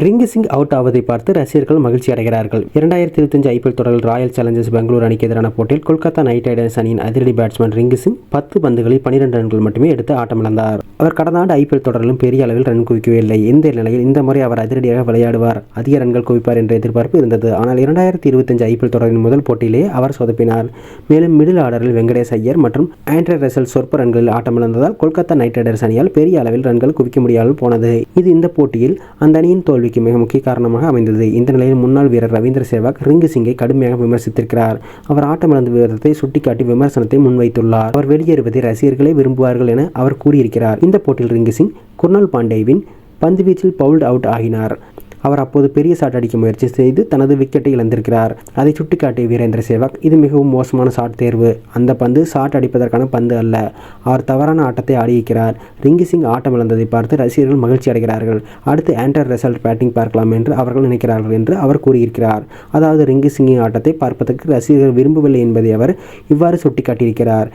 Rinku Singh out ஆவதை பார்த்து ரசிகர்கள் மகிழ்ச்சி அடைகிறார்கள். இரண்டாயிரத்தி இருபத்தஞ்சு ஐபிஎல் தொடரில் ராயல் சேலஞ்சர்ஸ் பெங்களூர் அணிக்கு எதிரான போட்டியில் கொல்கத்தா நைட் ரைடர்ஸ் அணியின் அதிரடி பேட்ஸ்மேன் ரிங்கு சிங் பத்து பந்துகளில் பனிரெண்டு ரன்கள் மட்டுமே எடுத்து ஆட்டமிழந்தார். அவர் கடந்த ஆண்டு ஐபிஎல் தொடரிலும் பெரிய அளவில் ரன் குவிக்கவே இல்லை. இந்த நிலையில் இந்த முறை அவர் அதிரடியாக விளையாடுவார். அதிக ரன்கள் குவிப்பார் என்ற எதிர்பார்ப்பு இருந்தது. ஆனால் இரண்டாயிரத்தி இருபத்தஞ்சு ஐபிஎல் தொடரின் முதல் போட்டியிலே அவர் சொதப்பினார். மேலும் மிடில் ஆர்டரில் வெங்கடேஷ் ஐயர் மற்றும் ஆண்ட்ரே ரசல் சொற்ப ரன்களில் ஆட்டமிழந்ததால் கொல்கத்தா நைட் ரைடர்ஸ் அணியால் பெரிய அளவில் ரன்கள் குவிக்க முடியாமல் போனது. இது இந்த போட்டியில் அந்த அணியின் தோல்விக்கு மிக முக்கிய காரணமாக அமைந்தது இந்த நிலையில் முன்னாள் வீரர் ரவீந்திர சேவாக் ரிங்கு சிங்கை கடுமையாக விமர்சித்திருக்கிறார். அவர் ஆட்டமிழந்த விவரத்தை சுட்டிக்காட்டி விமர்சனத்தை முன்வைத்துள்ளார். அவர் வெளியேறுவதை ரசிகர்களே விரும்புவார்கள் என அவர் கூறியிருக்கிறார். இந்த போட்டியில் ரிங்கு சிங் குர்னால் பாண்டேவின் பந்துவீச்சில் பவுல்ட் அவுட் ஆகினார். அவர் அப்போது பெரிய ஷாட் அடிக்க முயற்சி செய்து தனது விக்கெட்டை இழந்திருக்கிறார். அதை சுட்டிக்காட்டிய வீரேந்திர சேவாக் இது மிகவும் மோசமான ஷாட் தேர்வு. அந்த பந்து ஷாட் அடிப்பதற்கான பந்து அல்ல. அவர் தவறான ஆட்டத்தை ஆடியிருக்கிறார். ரிங்கி சிங் ஆட்டம் இழந்ததை பார்த்து ரசிகர்கள் மகிழ்ச்சி அடைகிறார்கள். அடுத்து ஆண்டர் ரெசல்ட் பேட்டிங் பார்க்கலாம் என்று அவர்கள் நினைக்கிறார்கள் என்று அவர் கூறியிருக்கிறார். அதாவது ரிங்கி சிங்கின் ஆட்டத்தை பார்ப்பதற்கு ரசிகர்கள் விரும்பவில்லை என்பதை அவர் இவ்வாறு சுட்டிக்காட்டியிருக்கிறார்.